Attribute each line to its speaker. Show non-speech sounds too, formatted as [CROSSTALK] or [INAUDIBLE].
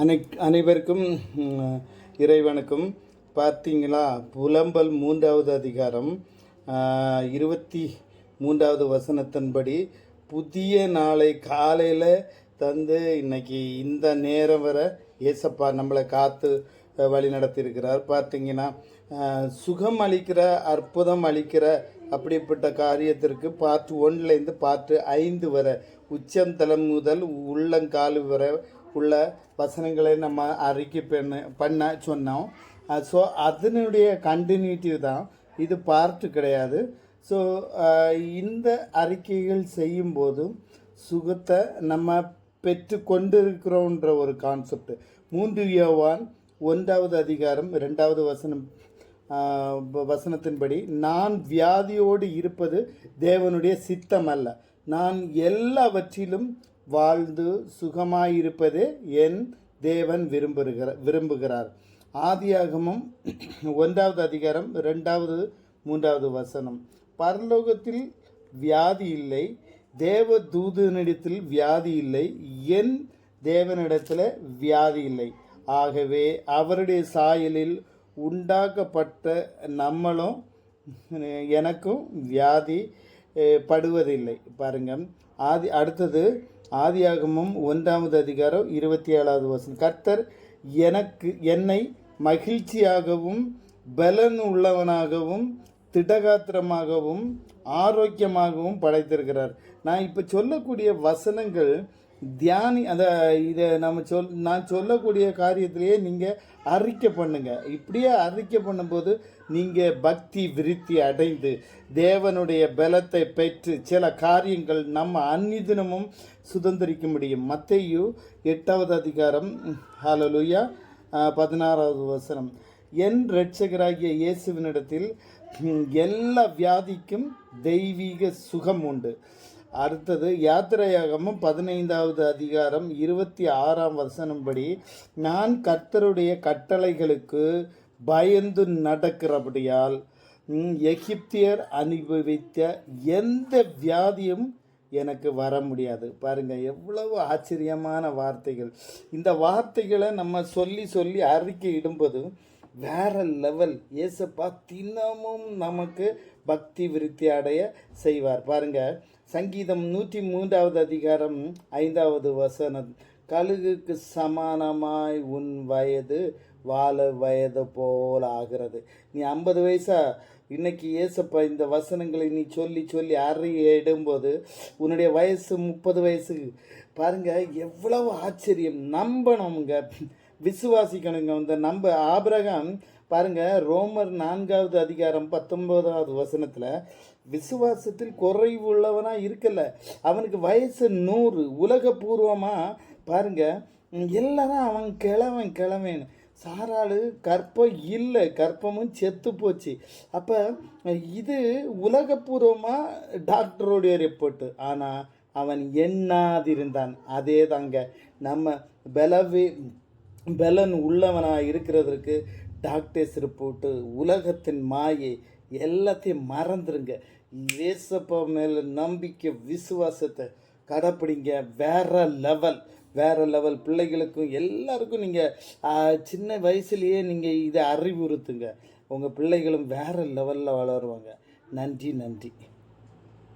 Speaker 1: அனை அனைவருக்கும் இறைவனுக்கும் பார்த்தீங்களா? புலம்பல் மூன்றாவது அதிகாரம் இருபத்தி மூன்றாவது வசனத்தின்படி புதிய நாளை காலையில் தந்து இன்னைக்கு இந்த நேரம் வர ஏசப்பா நம்மளை காத்து வழி நடத்தியிருக்கிறார். பார்த்தீங்கன்னா சுகம் அளிக்கிற அற்புதம் அளிக்கிற அப்படிப்பட்ட காரியத்திற்கு பார்ட் ஒன்லேருந்து பார்ட் ஐந்து வரை உச்சந்தலம் முதல் உள்ளங்கால் வரை உள்ள வசனங்களை நம்ம அறிக்கை பண்ண பண்ண சொன்னோம். ஸோ அதனுடைய கண்டினியூட்டிவ் தான் இது பார்ட்டு கிடையாது. ஸோ இந்த அறிக்கைகள் செய்யும்போதும் சுகத்தை நம்ம பெற்று கொண்டிருக்கிறோன்ற ஒரு கான்செப்ட் மூன்று யோவான் ஒன்றாவது அதிகாரம் ரெண்டாவது வசனம் வசனத்தின்படி நான் வியாதியோடு இருப்பது தேவனுடைய சித்தம் அல்ல நான் எல்லாவற்றிலும் வாழ்ந்து சுகமாயிருப்பதே என் தேவன் விரும்புகிற விரும்புகிறார். ஆதியாகமும் [CLEARS THROAT] ஒன்றாவது அதிகாரம் ரெண்டாவது மூன்றாவது வசனம். பரலோகத்தில் வியாதி இல்லை தேவ தூதனிடத்தில் வியாதி இல்லை என் தேவனிடத்தில் வியாதி இல்லை. ஆகவே அவருடைய சாயலில் உண்டாக்கப்பட்ட நம்மளும் எனக்கும் வியாதி படுவதில்லை. பாருங்க. ஆதி அடுத்தது ஆதியாகமும் ஒன்றாவது அதிகாரம் இருபத்தி ஏழாவது வசனம். கர்த்தர் எனக்கு என்னை மகிழ்ச்சியாகவும் பலன் உள்ளவனாகவும் திடகாத்திரமாகவும் ஆரோக்கியமாகவும் படைத்திருக்கிறார். நான் இப்போ சொல்லக்கூடிய வசனங்கள் தியானி அந்த இதை நம்ம சொல் நான் சொல்லக்கூடிய காரியத்திலேயே நீங்கள் அறிக்கை பண்ணுங்கள் இப்படியே அறிக்கை பண்ணும்போது நீங்கள் பக்தி விருத்தி அடைந்து தேவனுடைய பலத்தை பெற்று சில காரியங்கள் நம்ம அந்நிதினமும் சுதந்திரிக்க முடியும். மத்தையு எட்டாவது அதிகாரம் ஹலலுயா பதினாறாவது வசனம். என் ரட்சகராகிய இயேசுவினிடத்தில் எல்லா வியாதிக்கும் தெய்வீக சுகம் உண்டு. அடுத்தது யாத்திரையாகமும் பதினைந்தாவது அதிகாரம் இருபத்தி ஆறாம் வசனம்படி நான் கர்த்தருடைய கட்டளைகளுக்கு பயந்து நடக்கிறபடியால் எகிப்தியர் அனுபவித்த எந்த வியாதியும் எனக்கு வர முடியாது. பாருங்கள் எவ்வளவு ஆச்சரியமான வார்த்தைகள். இந்த வார்த்தைகளை நம்ம சொல்லி சொல்லி அறிக்கை இடும்போது வேற லெவல் ஏசப்பா தினமும் நமக்கு பக்தி விருத்தி அடைய செய்வார். பாருங்க சங்கீதம் நூற்றி மூன்றாவது அதிகாரம் ஐந்தாவது வசனம். கழுகுக்கு சமானமாய் உன் வயது வாழ வயது போல் ஆகிறது. நீ ஐம்பது வயசா? இன்னைக்கு ஏசப்பா இந்த வசனங்களை நீ சொல்லி சொல்லி அறி இடும்போது உன்னுடைய வயசு முப்பது வயசு. பாருங்க எவ்வளவு ஆச்சரியம். நம்பணுங்க. விசுவாசிக்கணுங்க. வந்து நம்ம ஆபிரகாம் பாருங்கள் ரோமர் நான்காவது அதிகாரம் பத்தொன்பதாவது வசனத்தில் விசுவாசத்தில் குறைவு உள்ளவனாக இருக்கல. அவனுக்கு வயசு நூறு உலகபூர்வமாக பாருங்கள் எல்லாரும் அவன் கிழவன் கிழவன். சாராளு கற்பம் இல்லை கற்பமும் செத்து போச்சு. அப்போ இது உலகபூர்வமாக டாக்டருடைய ரிப்போர்ட்டு ஆனால் அவன் எண்ணாதிருந்தான். அதே தாங்க நம்ம பலவே பலன் உள்ளவனாக இருக்கிறதற்கு டாக்டர்ஸ் ரிப்போர்ட்டு உலகத்தின் மாயை எல்லாத்தையும் மறந்துடுங்க இயேசப்பா மேலே நம்பிக்கை விசுவாசத்தை கடைப்பிடிங்க. வேற லெவல் வேறு லெவல் பிள்ளைகளுக்கும் எல்லாருக்கும் நீங்கள் சின்ன வயசுலேயே நீங்கள் இதை அறிவுறுத்துங்க. உங்கள் பிள்ளைகளும் வேற லெவலில் வளருவாங்க. நன்றி நன்றி.